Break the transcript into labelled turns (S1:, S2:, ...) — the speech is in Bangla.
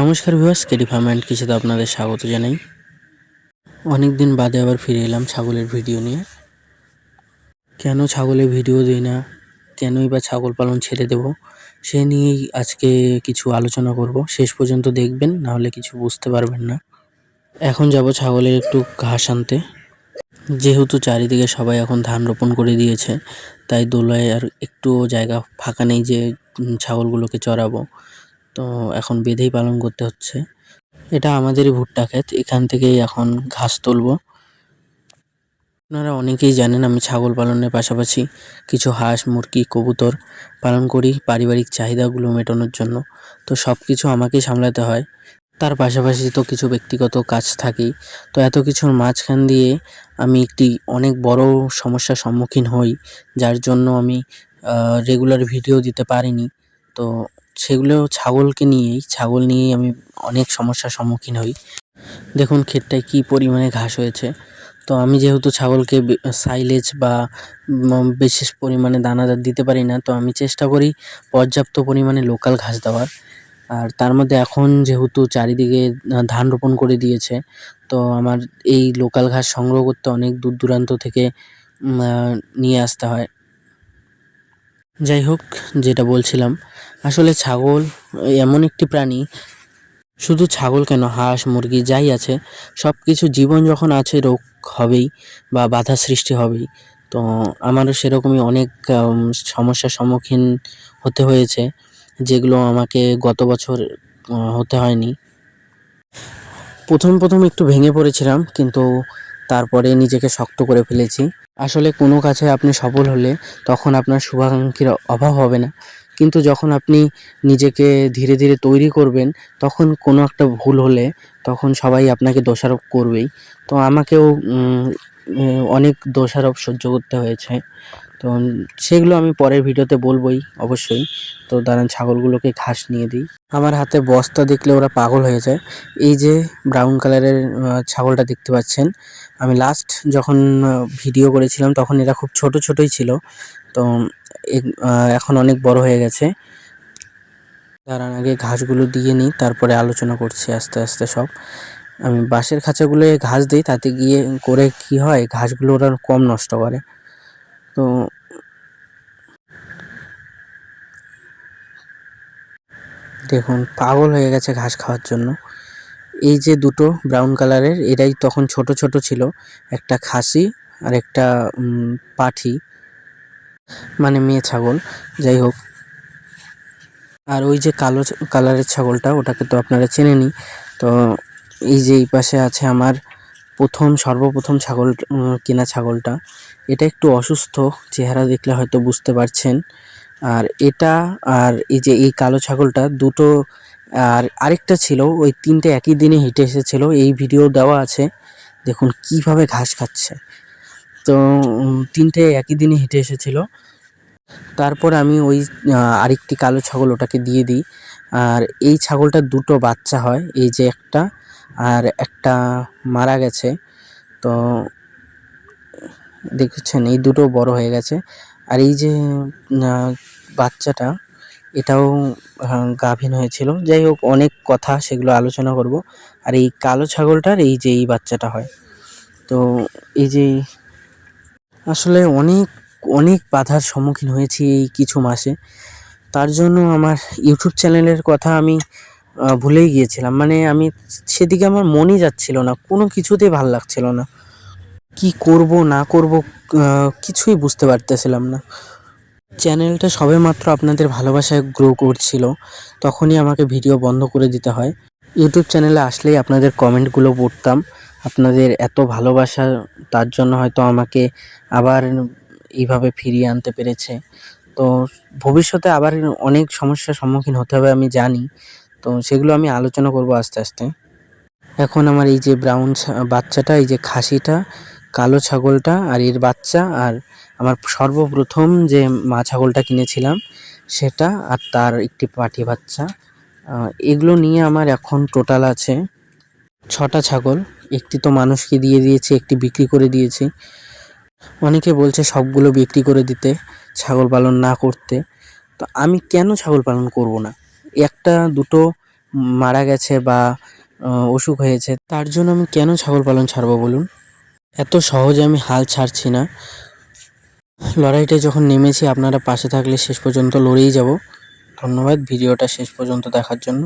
S1: নমস্কার ভিউয়ার্স, কেডি ফার্ম অ্যান্ড কৃষিতে আপনাদের স্বাগত জানাই। অনেক দিন বাদে আবার ফিরে এলাম ছাগলের ভিডিও নিয়ে। কেন ছাগলের ভিডিও দিই না? কেনই বা ছাগল পালন ছেড়ে দেব? সে নিয়েই আজকে কিছু আলোচনা করব। শেষ পর্যন্ত দেখবেন নাহলে কিছু বুঝতে পারবেন না। এখন যাব ছাগলের একটু ঘাস আনতে। যেহেতু চারিদিকে সবাই এখন ধান রোপণ করে দিয়েছে, তাই দোলায় আর একটুও জায়গা ফাঁকা নেই যে ছাগলগুলোকে চড়াবো। তো এখন বেঁধেই পালন করতে হচ্ছে। এটা আমাদেরই ভুট্টা ক্ষেত, এখান থেকেই এখন ঘাস তুলবো। আপনারা অনেকেই জানেন আমি ছাগল পালনের পাশাপাশি কিছু হাঁস, মুরগি, কবুতর পালন করি পারিবারিক চাহিদাগুলো মেটানোর জন্য। তো সব কিছু আমাকেই সামলাতে হয়। তার পাশাপাশি তো কিছু ব্যক্তিগত কাজ থাকেই। তো এত কিছুর মাঝখান দিয়ে আমি একটি অনেক বড় সমস্যার সম্মুখীন হই, যার জন্য আমি রেগুলার ভিডিও দিতে পারিনি। তো সেগুলো ছাগলকে নিয়েই, ছাগল নিয়েই আমি অনেক সমস্যার সম্মুখীন হই। দেখুন, ক্ষেতটায় কী পরিমাণে ঘাস হয়েছে। তো আমি যেহেতু ছাগলকে সাইলেজ বা বিশেষ পরিমাণে দানাদার দিতে পারি না, তো আমি চেষ্টা করি পর্যাপ্ত পরিমাণে লোকাল ঘাস দেওয়ার। আর তার মধ্যে এখন যেহেতু চারিদিকে ধান রোপণ করে দিয়েছে, তো আমার এই লোকাল ঘাস সংগ্রহ করতে অনেক দূর দূরান্ত থেকে নিয়ে আসতে হয়। যাই হোক যেটা বলছিলাম, আসলে ছাগল এমন একটি প্রাণী, শুধু ছাগল কেন, হাঁস, মুরগি, যাই আছে সব কিছু জীবন যখন আছে, রোগ হবেই বা বাধা সৃষ্টি হবেই। তো আমারও সেরকমই অনেক সমস্যার সম্মুখীন হতে হয়েছে, যেগুলো আমাকে গত বছর হতে হয়নি। প্রথম প্রথম একটু ভেঙে পড়েছিলাম, কিন্তু তারপরে নিজেকে শক্ত করে ফেলেছি। আসলে কোনো কাছে আপনি সফল হলে তখন আপনার শুভাকাঙ্ক্ষীর অভাব হবে না। কিন্তু যখন আপনি নিজেকে ধীরে ধীরে তৈরি করবেন, তখন কোনো একটা ভুল হলে তখন সবাই আপনাকে দোষারোপ করবেই। তো আমাকেও অনেক দোষারোপ সহ্য করতে হয়েছে। তো সেগুলো আমি পরের ভিডিওতে বলবোই, অবশ্যই। তো দাঁড়ান, ছাগলগুলোকে ঘাস নিয়ে দিই। আমার হাতে বস্তা দেখলে ওরা পাগল হয়ে যায়। এই যে ব্রাউন কালারের ছাগলটা দেখতে পাচ্ছেন। আমি লাস্ট যখন ভিডিও করেছিলাম তখন এরা খুব ছোট ছোটই ছিল। তো এখন অনেক বড় হয়ে গেছে। দাঁড়ান, আগে ঘাসগুলো দিয়ে নিই, তারপরে আলোচনা করছি আস্তে আস্তে সব। আমি বাঁশের খাঁচাগুলো ঘাস দিই, তাতে গিয়ে করে কি হয়, ঘাসগুলো ওরা কম নষ্ট করে। তো দেখুন, পাগল হয়ে গেছে ঘাস খাওয়ার জন্য। এই যে দুটো ব্রাউন কালারের এরাই তখন ছোট ছোট ছিল। একটা খাসি আর একটা পাঠি মানে মেয়ে ছাগল। যাই হোক। আর ওই যে কালো কালারের ছাগলটা, ওটাকে তো আপনারা চেনেনই। তো এই যে এই পাশে আছে আমার প্রথম, সর্বপ্রথম ছাগল কেনা ছাগলটা। এটা একটু অসুস্থ, চেহারা দেখলে হয়তো বুঝতে পারছেন। আর এটা, আর এই যে এই কালো ছাগলটা, দুটো, আর আরেকটা ছিল, ওই তিনটে একই দিনে হেঁটে এসেছিল, এই ভিডিও দেওয়া আছে। দেখুন কীভাবে ঘাস খাচ্ছে। তো তিনটে একই দিনে হেঁটে এসেছিল। তারপর আমি ওই আরেকটি কালো ছাগল ওটাকে দিয়ে দিই। আর এই ছাগলটার দুটো বাচ্চা হয়, এই যে একটা একটা মারা গেছে। তো দেখছেন, এই দুটো বড় হয়ে গেছে। আর এই যে বাচ্চাটা, এটাও গাভীন হয়েছিল। যাই হোক, অনেক কথা সেগুলো আলোচনা করব। আর এই কালো ছাগলটার এই যে এই বাচ্চাটা হয়। তো এই যে, আসলে অনেক অনেক বাধার সম্মুখীন হয়েছি এই কিছু মাসে। তার জন্য আমার ইউটিউব চ্যানেলের কথা আমি ভুলেই গিয়েছিলাম। মানে আমি সেদিকে আমার মনই যাচ্ছিল না, কোনো কিছুতেই ভালো লাগছিল না। কি করব, না করব কিছুই বুঝতে পারতেছিলাম না। চ্যানেলটা সবেমাত্র আপনাদের ভালোবাসায় গ্রো করছিল, তখনই আমাকে ভিডিও বন্ধ করে দিতে হয়। ইউটিউব চ্যানেলে আসলেই আপনাদের কমেন্টগুলো পড়তাম। আপনাদের এত ভালোবাসা, তার জন্য হয়তো আমাকে আবার এইভাবে ফিরিয়ে আনতে পেরেছে। তো ভবিষ্যতে আবার অনেক সমস্যার সম্মুখীন হতে হবে আমি জানি। তো সেগুলো আমি আলোচনা করব আস্তে আস্তে। এখন আমার এই যে ব্রাউন বাচ্চাটা, এই যে খাসিটা, কালো ছাগলটা আর এর বাচ্চা আর আমার সর্বপ্রথম যে মা ছাগলটা কিনেছিলাম সেটা আর তার একটি পাটি বাচ্চা। এগুলো নিয়ে আমার এখন টোটাল আছে ছটা ছাগল। একটি তো মানুষকে দিয়ে দিয়েছি, একটি বিক্রি করে দিয়েছি। অনেকে বলছে সবগুলো বিক্রি করে দিতে, ছাগল পালন না করতে। তো আমি কেন ছাগল পালন করব না? একটা দুটো মারা গেছে বা অসুখ হয়েছে, তার জন্য আমি কেন ছাগল পালন ছাড়বো বলুন? এত সহজে আমি হাল ছাড়ছি না। লড়াইটা যখন নেমেছি, আপনারা পাশে থাকলে শেষ পর্যন্ত লড়েই যাব। ধন্যবাদ, ভিডিওটা শেষ পর্যন্ত দেখার জন্য।